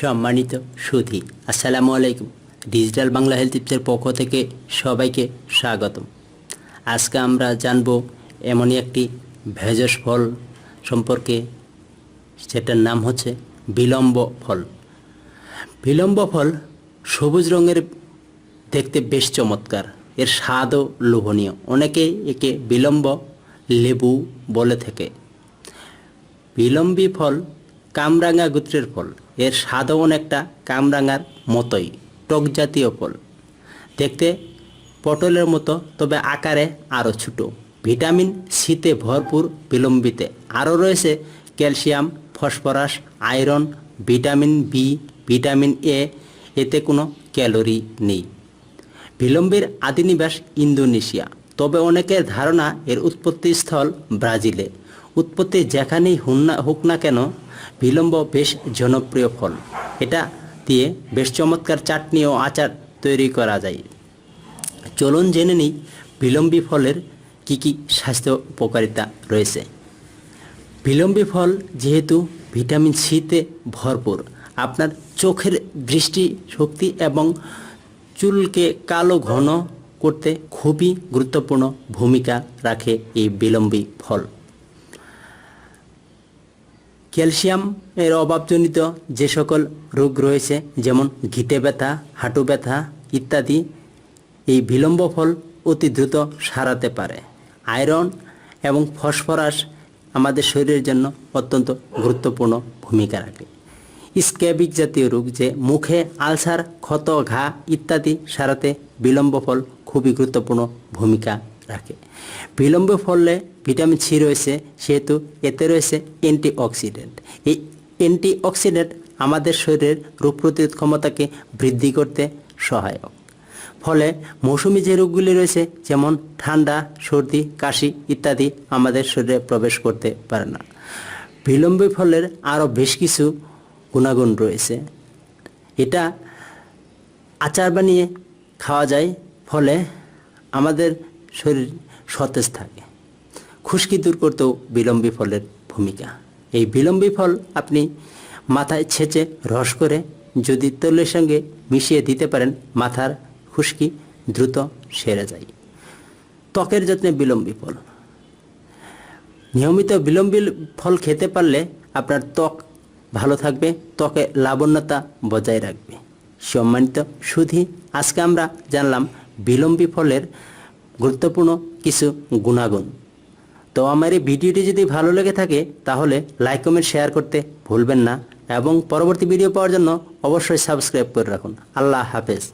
সম্মানিত সুধী। আসসালামু আলাইকুম। ডিজিটাল বাংলা হেলথ টিপসের পক্ষ থেকে সবাইকে স্বাগতম। আজকে আমরা জানব এমনই একটি ভেষজ ফল সম্পর্কে, সেটার নাম হচ্ছে বিলম্ব ফল। বিলম্ব ফল সবুজ রঙের দেখতে বেশ চমৎকার। এর স্বাদও লোভনীয়। অনেকে একে বিলম্ব লেবু বলে থাকে। বিলম্বী ফল কামরাঙা গোত্রের ফল। এর স্বাদও অনেকটা কামরাঙার মতোই টক জাতীয় ফল। দেখতে পটলের মতো, তবে আকারে আরও ছোট। ভিটামিন সিতে ভরপুর বিলম্বিতে। আরও রয়েছে calcium, phosphorus, iron, vitamin B vitamin A এতে কোনো ক্যালোরি নেই। বিলম্বের আদিনিবাস ইন্দোনেশিয়া। তবে অনেকের ধারণা এর উৎপত্তিস্থল ব্রাজিলে। উৎপত্তি যেখানেই হুন না হোক না কেন, বিলম্ব বেশ জনপ্রিয় ফল। এটা দিয়ে বেশ চমৎকার চাটনি ও আচার তৈরি করা যায়। চলুন জেনে নিই বিলম্বী ফলের কি কি স্বাস্থ্য উপকারিতা রয়েছে। বিলম্বী ফল যেহেতু ভিটামিন সিতে ভরপুর, আপনার চোখের দৃষ্টি শক্তি এবং চুলকে কালো ঘন করতে খুবই গুরুত্বপূর্ণ ভূমিকা রাখে এই বিলম্বী ফল। ক্যালসিয়াম এর অভাবজনিত যে সকল রোগ রয়েছে, যেমন ঘিটে ব্যথা, হাঁটু ব্যথা ইত্যাদি, এই বিলম্ব ফল অতি দ্রুত সারাতে পারে। আয়রন এবং ফসফরাস আমাদের শরীরের জন্য অত্যন্ত গুরুত্বপূর্ণ ভূমিকা রাখে। স্ক্যাবিক জাতীয় রোগ যে মুখে আলসার, ক্ষত, ঘা ইত্যাদি সারাতে বিলম্ব ফল খুবই গুরুত্বপূর্ণ ভূমিকা রাখে। বিলম্ব ফলে ভিটামিন সি রয়েছে, সেহেতু এতে রয়েছে অ্যান্টিঅক্সিডেন্ট। এই অ্যান্টিঅক্সিডেন্ট আমাদের শরীরের রোগ প্রতিরোধ ক্ষমতাকে বৃদ্ধি করতে সহায়ক। ফলে মৌসুমি যে রোগগুলি রয়েছে, যেমন ঠান্ডা, সর্দি, কাশি ইত্যাদি আমাদের শরীরে প্রবেশ করতে পারে না। বিলম্ব ফলের আরও বেশ কিছু গুণাগুণ রয়েছে। এটা আচার বানিয়ে খাওয়া যায়, ফলে আমাদের শরীর সতেজ থাকে। খুশকি দূর করতেও বিলম্বী ফলের ভূমিকা। এই বিলম্বী ফল আপনি মাথায় ছেঁচে রস করে যদি তেলের সঙ্গে মিশিয়ে দিতে পারেন, মাথার খুশকি দ্রুত সেরে যায়। ত্বকের যত্নে বিলম্বী ফল। নিয়মিত বিলম্বী ফল খেতে পারলে আপনার ত্বক ভালো থাকবে, ত্বকে লাবণ্যতা বজায় রাখবে। সম্মানিত সুধী, আজকে আমরা জানলাম বিলম্বী ফলের গুরুত্বপূর্ণ কিছু গুণাগুণ। তো আমার এই ভিডিওটি যদি ভালো লেগে থাকে, তাহলে লাইক কমেন্ট শেয়ার করতে ভুলবেন না এবং পরবর্তী ভিডিও পাওয়ার জন্য অবশ্যই সাবস্ক্রাইব করে রাখুন। আল্লাহ হাফেজ।